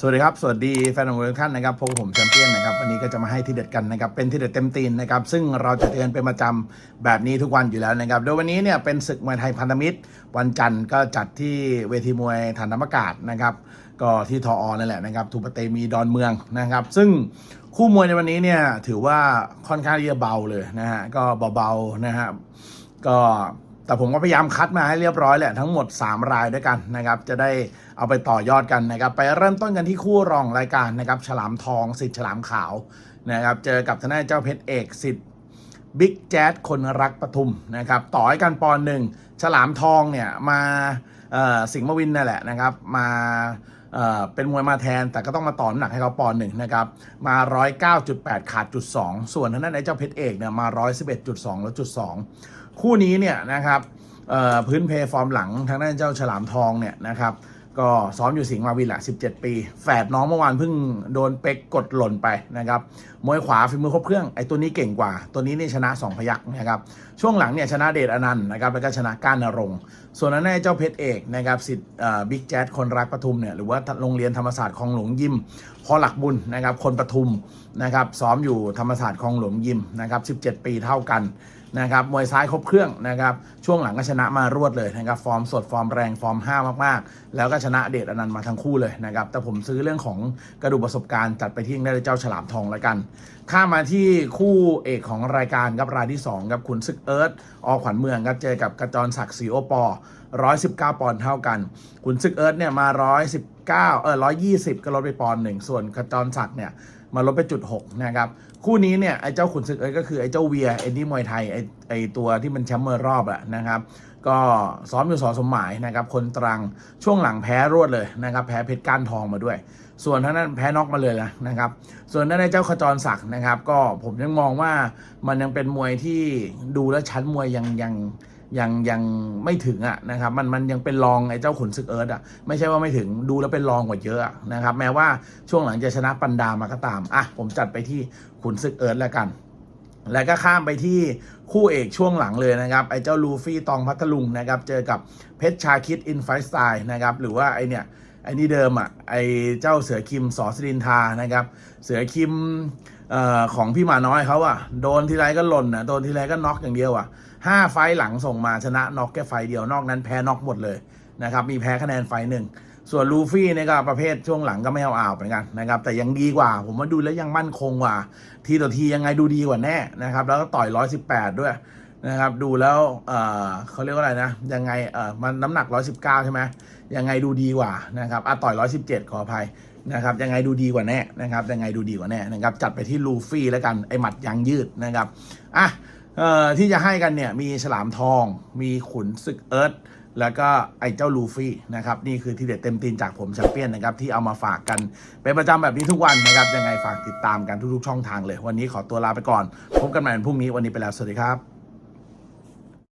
สวัสดีครับ สวัสดีแฟนของทุกท่านนะครับพบกับผมแชมเปี้ยนนะครับวันนี้ก็จะมาให้ที่เด็ดกันนะครับ เป็นที่เด็ดเต็มตีนนะครับ ซึ่งเราจะเตือนเป็นประจำแบบนี้ทุกวันอยู่แล้วนะครับ โดยวันนี้เนี่ยเป็นศึกมวยไทยพันธมิตร วันจันทร์ก็จัดที่เวทีมวยฐานอากาศนะครับ ก็ที่ทออนั่นแหละนะครับทูปเตมีดอนเมืองนะครับ ซึ่งคู่มวยในวันนี้เนี่ยถือว่าค่อนข้างที่จะเบาเลยนะฮะก็เบาๆนะฮะก็ แต่ผมก็พยายามคัดมาให้เรียบร้อยแหละทั้งหมด 3 รายด้วยกันนะครับจะได้เอาไปต่อยอดกันนะครับไปเริ่มต้นกันที่คู่รองรายการนะครับฉลามทองสิทธิ์ฉลามขาวนะครับเจอกับทนายเจ้าเพชรเอกสิทธิ์ บิ๊กแจ๊ดคนรักปทุมนะครับต่อให้กันปอนหนึ่งฉลามทองเนี่ยมาสิงห์มวินนั่นแหละนะครับมาเเป็นมวยมาแทนแต่ก็ต้องมาต่อน้ำหนักให้เขาปอนหนึ่งนะครับมา 109.8 ขาดจุด 2 ส่วนทางด้านไอ้เจ้าเพชรเอกเนี่ยมา 111.2แล้วจุด 2 คู่นี้เนี่ยนะครับพื้นเพฟอร์มหลังทางด้านเจ้าฉลามทองเนี่ยนะครับ ก็ซ้อมอยู่สิงห์มาวินแหละ 17 ปี แฝดน้องเมื่อวานเพิ่งโดนเป็กกดหล่นไปนะครับมวยขวาฝีมือครบเครื่องไอ้ตัวนี้เก่งกว่า ตัวนี้นี่ชนะ 2 พยักนะครับช่วงหลังเนี่ยชนะเดชอนันต์นะครับแล้วก็ชนะก้านนรงส่วนนั้นไอ้เจ้าเพชรเอกนะครับสิทธิ์บิ๊กแจ๊ดคนรักปทุมเนี่ยหรือว่าโรงเรียนธรรมศาสตร์คลองหลวงยิมพอหลักบุญนะครับคนปทุมนะครับซ้อมอยู่ธรรมศาสตร์คลองหลวงยิมนะครับ17 ปีเท่ากัน นะครับมวยซ้ายครบเครื่องนะครับช่วงหลังก็ชนะมารวดเลยนะครับฟอร์มสดฟอร์มแรงฟอร์มห้ามากๆ แล้วก็ชนะเดชอนันต์มาทั้งคู่เลยนะครับแต่ผมซื้อเรื่องของกระดูกประสบการณ์จัดไปที่ได้เจ้าฉลามทองแล้วกัน ข้ามาที่คู่เอกของรายการครับรายที่2ครับขุนศึกเอิร์ธอขวัญเมืองครับเจอกับกระจรศักดิ์ศรีโอปอ119ปอนด์เท่ากันขุนศึกเอิร์ธเนี่ยมา119เออ120ก็ลดไปปอนด์หนึ่งส่วนกระจรศักดิ์เนี่ย มาลดไปจุดหกนะครับคู่นี้เนี่ยไอ้เจ้าขุนศึกเอ้ยก็คือไอ้เจ้าเวียเอ็นดี้มวยไทยไอ้ไอ้ตัวที่มันแชมป์เมอร์รอบอะนะครับก็ซ้อมอยู่สอสมหมายนะครับคนตรังช่วงหลังแพ้รวดเลยนะครับแพ้เพชรก้านทองมาด้วย ส่วนท่านั้นแพ้น็อกมาเลยนะนะครับส่วนนั้นไอ้เจ้าขจรศักดิ์นะครับก็ผมยังมองว่ามันยังเป็นมวยที่ดูแล้วชั้นมวยยังยัง ยังยังไม่ถึงอะนะครับมันมันยังเป็นรองไอ้เจ้าขุนศึกเอิร์ธอะไม่ใช่ว่าไม่ถึงดูแล้วเป็นรองกว่าเยอะนะครับแม้ว่าช่วงหลังจะชนะปันดามาก็ตามอะผมจัดไปที่ขุนศึกเอิร์ธแล้วกัน แล้วก็ข้ามไปที่คู่เอกช่วงหลังเลยนะครับไอ้เจ้าลูฟี่ตองพัทลุงนะครับเจอกับเพชรชาคิดอินไฟสไตล์นะครับหรือว่าไอเนี่ยไอ้นี่เดิมอะไอ้เจ้าเสือคิมสอสรินทานะครับ เสือคิมเอ่อของพี่หมาน้อยเขาอะโดนทีไรก็หล่นอะโดนทีไรก็น็อกอย่างเดียวอะ ห้าไฟหลังส่งมาชนะน็อกแค่ไฟเดียวนอกนั้นแพ้น็อกหมดเลยนะครับมีแพ้คะแนนไฟหนึ่งส่วนลูฟี่เนี่ยก็ประเภทช่วงหลังก็ไม่เอาอ่าวเหมือนกันนะครับแต่ยังดีกว่า ผมว่าดูแล้วยังมั่นคงกว่า ทีต่อทียังไงดูดีกว่าแน่นะครับแล้วก็ต่อย118ด้วยนะครับดูแล้วเอ่อเขาเรียกว่าอะไรนะยังไงเอ่อมันน้ำหนัก119ใช่ไหมยังไงดูดีกว่านะครับอะต่อย117ขออภัยนะครับยังไงดูดีกว่าแน่นะครับยังไงดูดีกว่าแน่นะครับจัดไปที่ลูฟี่แล้วกันไอหมัดยางยืดนะครับอะ ที่จะให้กันเนี่ยมีฉลามทอง มีขุนศึกเอิร์ธแล้วก็ไอ้เจ้าลูฟี่นะครับ นี่คือที่เด็ดเต็มตีนจากผมแชมเปี้ยนนะครับ ที่เอามาฝากกันเป็นประจำแบบนี้ทุกวันนะครับ ยังไงฝากติดตามกันทุกๆช่องทางเลย วันนี้ขอตัวลาไปก่อน พบกันใหม่วันพรุ่งนี้วันนี้ไปแล้ว สวัสดีครับ